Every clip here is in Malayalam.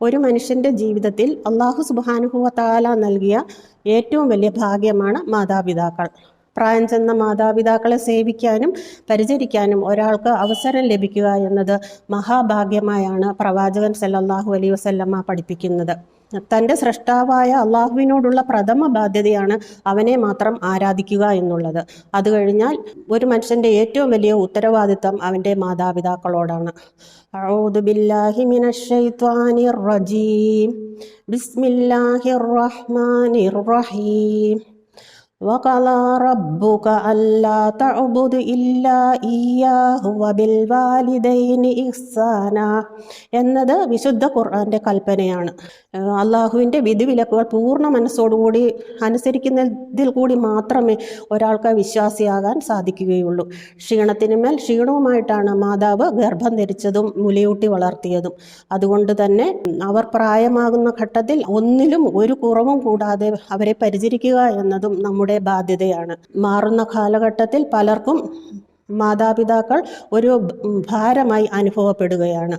ഒരു മനുഷ്യന്റെ ജീവിതത്തിൽ അള്ളാഹു സുബാനുഭവത്താല താല നൽകിയ ഏറ്റവും വലിയ ഭാഗ്യമാണ് മാതാപിതാക്കൾ. പ്രായം ചെന്ന മാതാപിതാക്കളെ സേവിക്കാനും പരിചരിക്കാനും ഒരാൾക്ക് അവസരം ലഭിക്കുക എന്നത് മഹാഭാഗ്യമായാണ് പ്രവാചകൻ സല്ലാഹു അലൈഹി വസല്ലമ്മ പഠിപ്പിക്കുന്നത്. തന്റെ സൃഷ്ടാവായ അള്ളാഹുവിനോടുള്ള പ്രഥമ ബാധ്യതയാണ് അവനെ മാത്രം ആരാധിക്കുക എന്നുള്ളത്. അത് കഴിഞ്ഞാൽ ഒരു മനുഷ്യന്റെ ഏറ്റവും വലിയ ഉത്തരവാദിത്തം അവന്റെ മാതാപിതാക്കളോടാണ്. റജീം. ബിസ്മില്ലാഹിർ റഹ്മാനിർ റഹീം. وقضى ربك ألا تعبد إلا إياه وبالوالدين إحسانا എന്നത് വിശുദ്ധ ഖുർആന്റെ കൽപ്പനയാണ് ഏഹ് അള്ളാഹുവിൻ്റെ വിധിവിലക്കുകൾ പൂർണ്ണ മനസ്സോടുകൂടി അനുസരിക്കുന്നതിൽ കൂടി മാത്രമേ ഒരാൾക്ക് വിശ്വാസിയാകാൻ സാധിക്കുകയുള്ളൂ ക്ഷീണത്തിന് മേൽ ക്ഷീണവുമായിട്ടാണ് മാതാവ് ഗർഭം ധരിച്ചതും മുലയൂട്ടി വളർത്തിയതും അതുകൊണ്ട് തന്നെ അവർ പ്രായമാകുന്ന ഘട്ടത്തിൽ ഒന്നിലും ഒരു കുറവും കൂടാതെ അവരെ പരിചരിക്കുക എന്നതും നമ്മുടെ ബാധ്യതയാണ്. മാറുന്ന കാലഘട്ടത്തിൽ പലർക്കും മാതാപിതാക്കൾ ഒരു ഭാരമായി അനുഭവപ്പെടുകയാണ്.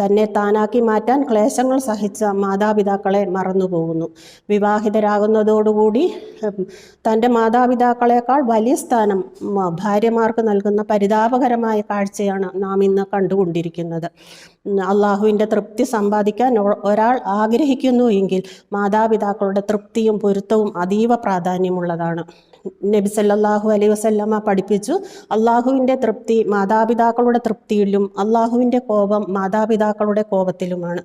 തന്നെ താനാക്കി മാറ്റാൻ ക്ലേശങ്ങൾ സഹിച്ച മാതാപിതാക്കളെ മറന്നുപോകുന്നു. വിവാഹിതരാകുന്നതോടുകൂടി തന്റെ മാതാപിതാക്കളെക്കാൾ വലിയ സ്ഥാനം ഭാര്യമാർക്ക് നൽകുന്ന പരിതാപകരമായ കാഴ്ചയാണ് നാം ഇന്ന് കണ്ടുകൊണ്ടിരിക്കുന്നത്. അള്ളാഹുവിന്റെ തൃപ്തി സമ്പാദിക്കാൻ ഒരാൾ ആഗ്രഹിക്കുന്നു എങ്കിൽ മാതാപിതാക്കളുടെ തൃപ്തിയും പൊരുത്തവും അതീവ പ്രാധാന്യമുള്ളതാണ്. നബി സല്ലല്ലാഹു അലൈഹി വസല്ലമ പഠിപ്പിച്ചു അള്ളാഹുവിന്റെ തൃപ്തി മാതാപിതാക്കളുടെ തൃപ്തിയിലും അള്ളാഹുവിന്റെ കോപം മാതാപിതാക്കളുടെ കോപത്തിലുമാണ്.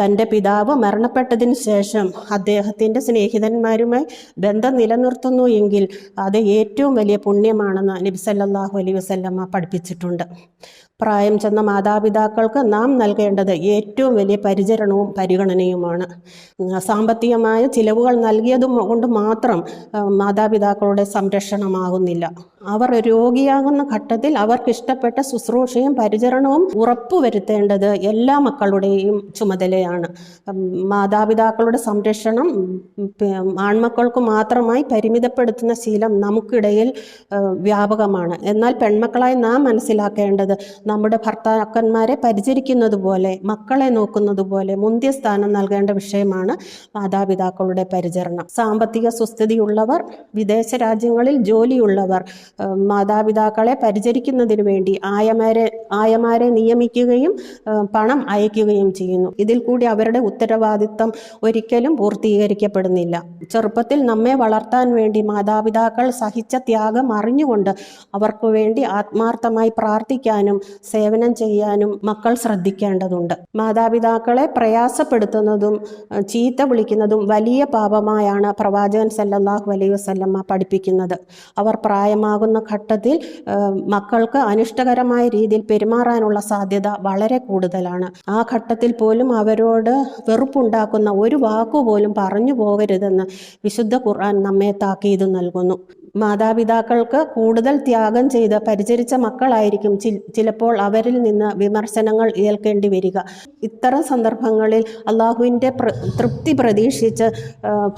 തന്റെ പിതാവ് മരണപ്പെട്ടതിന് ശേഷം അദ്ദേഹത്തിന്റെ സ്നേഹിതന്മാരുമായി ബന്ധം നിലനിർത്തുന്നു എങ്കിൽ അത് ഏറ്റവും വലിയ പുണ്യമാണെന്ന് നബി സല്ലല്ലാഹു അലൈഹി വസല്ലമ പഠിപ്പിച്ചിട്ടുണ്ട്. പ്രായം ചെന്ന മാതാപിതാക്കൾക്ക് നാം നൽകേണ്ടത് ഏറ്റവും വലിയ പരിചരണവും പരിഗണനയുമാണ്. സാമ്പത്തികമായ ചിലവുകൾ നൽകിയതും കൊണ്ട് മാത്രം മാതാപിതാക്കളുടെ സംരക്ഷണമാകുന്നില്ല. അവർ രോഗിയാകുന്ന ഘട്ടത്തിൽ അവർക്ക് ഇഷ്ടപ്പെട്ട ശുശ്രൂഷയും പരിചരണവും ഉറപ്പുവരുത്തേണ്ടത് എല്ലാ മക്കളുടെയും ചുമതലയാണ് മാതാപിതാക്കളുടെ സംരക്ഷണം ആൺമക്കൾക്ക് മാത്രമായി പരിമിതപ്പെടുത്തുന്ന ശീലം നമുക്കിടയിൽ വ്യാപകമാണ്. എന്നാൽ പെൺമക്കളായി നാം മനസ്സിലാക്കേണ്ടത് നമ്മുടെ ഭർത്താക്കന്മാരെ പരിചരിക്കുന്നത് പോലെ മക്കളെ നോക്കുന്നത് പോലെ മുന്തിയ സ്ഥാനം നൽകേണ്ട വിഷയമാണ് മാതാപിതാക്കളുടെ പരിചരണം. സാമ്പത്തിക സുസ്ഥിതിയുള്ളവർ വിദേശ രാജ്യങ്ങളിൽ ജോലിയുള്ളവർ മാതാപിതാക്കളെ പരിചരിക്കുന്നതിന് വേണ്ടി ആയമാരെ ആയമാരെ നിയമിക്കുകയും പണം അയക്കുകയും ചെയ്യുന്നു. ഇതിൽ കൂടി അവരുടെ ഉത്തരവാദിത്തം ഒരിക്കലും പൂർത്തീകരിക്കപ്പെടുന്നില്ല. ചെറുപ്പത്തിൽ നമ്മെ വളർത്താൻ വേണ്ടി മാതാപിതാക്കൾ സഹിച്ച ത്യാഗം അറിഞ്ഞുകൊണ്ട് അവർക്ക് വേണ്ടി ആത്മാർത്ഥമായി പ്രാർത്ഥിക്കാനും സേവനം ചെയ്യാനും മക്കൾ ശ്രദ്ധിക്കേണ്ടതുണ്ട്. മാതാപിതാക്കളെ പ്രയാസപ്പെടുത്തുന്നതും ചീത്ത വിളിക്കുന്നതും വലിയ പാപമായാണ് പ്രവാചകൻ സല്ലാഹു അലൈഹി വസല്ലമ്മ പഠിപ്പിക്കുന്നത്. അവർ പ്രായമാകുന്ന ഘട്ടത്തിൽ മക്കൾക്ക് അനിഷ്ടകരമായ രീതിയിൽ പെരുമാറാനുള്ള സാധ്യത വളരെ കൂടുതലാണ്. ആ ഘട്ടത്തിൽ പോലും അവരോട് വെറുപ്പുണ്ടാക്കുന്ന ഒരു വാക്കുപോലും പറഞ്ഞു പോകരുതെന്ന് വിശുദ്ധ ഖുർആൻ നമ്മെ താക്കീത് നൽകുന്നു. മാതാപിതാക്കൾക്ക് കൂടുതൽ ത്യാഗം ചെയ്ത് പരിചരിച്ച മക്കളായിരിക്കും ചിലപ്പോൾ അവരിൽ നിന്ന് വിമർശനങ്ങൾ ഏൽക്കേണ്ടി വരിക. ഇത്തരം സന്ദർഭങ്ങളിൽ അള്ളാഹുവിന്റെ തൃപ്തി പ്രതീക്ഷിച്ച്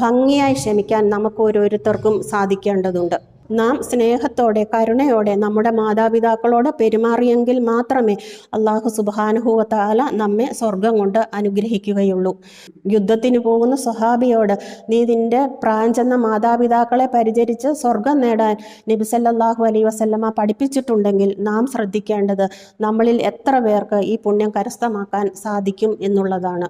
ഭംഗിയായി ക്ഷമിക്കാൻ നമുക്ക് ഓരോരുത്തർക്കും സാധിക്കേണ്ടതുണ്ട്. നാം സ്നേഹത്തോടെ കരുണയോടെ നമ്മുടെ മാതാപിതാക്കളോട് പെരുമാറിയെങ്കിൽ മാത്രമേ അള്ളാഹു സുബാനുഭൂവത്താല നമ്മെ സ്വർഗം കൊണ്ട് അനുഗ്രഹിക്കുകയുള്ളൂ. യുദ്ധത്തിന് പോകുന്ന സ്വഹാബിയോട് നീ നിന്റെ പ്രാഞ്ചെന്ന മാതാപിതാക്കളെ പരിചരിച്ച് സ്വർഗം നേടാൻ നബി അലൈ വസല്ലമ പഠിപ്പിച്ചിട്ടുണ്ടെങ്കിൽ നാം ശ്രദ്ധിക്കേണ്ടത് നമ്മളിൽ എത്ര പേർക്ക് ഈ പുണ്യം കരസ്ഥമാക്കാൻ സാധിക്കും എന്നുള്ളതാണ്.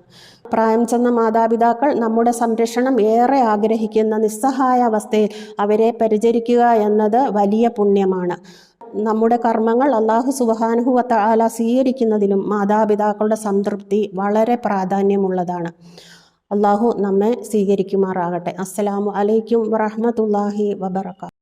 പ്രായം ചെന്ന മാതാപിതാക്കൾ നമ്മുടെ സംരക്ഷണം ഏറെ ആഗ്രഹിക്കുന്ന നിസ്സഹായ അവസ്ഥയിൽ അവരെ പരിചരിക്കുക എന്നത് വലിയ പുണ്യമാണ്. നമ്മുടെ കർമ്മങ്ങൾ അള്ളാഹു സുബാനുഹുവത്ത ആല സ്വീകരിക്കുന്നതിലും മാതാപിതാക്കളുടെ സംതൃപ്തി വളരെ പ്രാധാന്യമുള്ളതാണ്. അള്ളാഹു നമ്മെ സ്വീകരിക്കുമാറാകട്ടെ. അസ്സലാമു അലൈക്കും വറഹ്മത്തുള്ളാഹി വബറകാതുഹു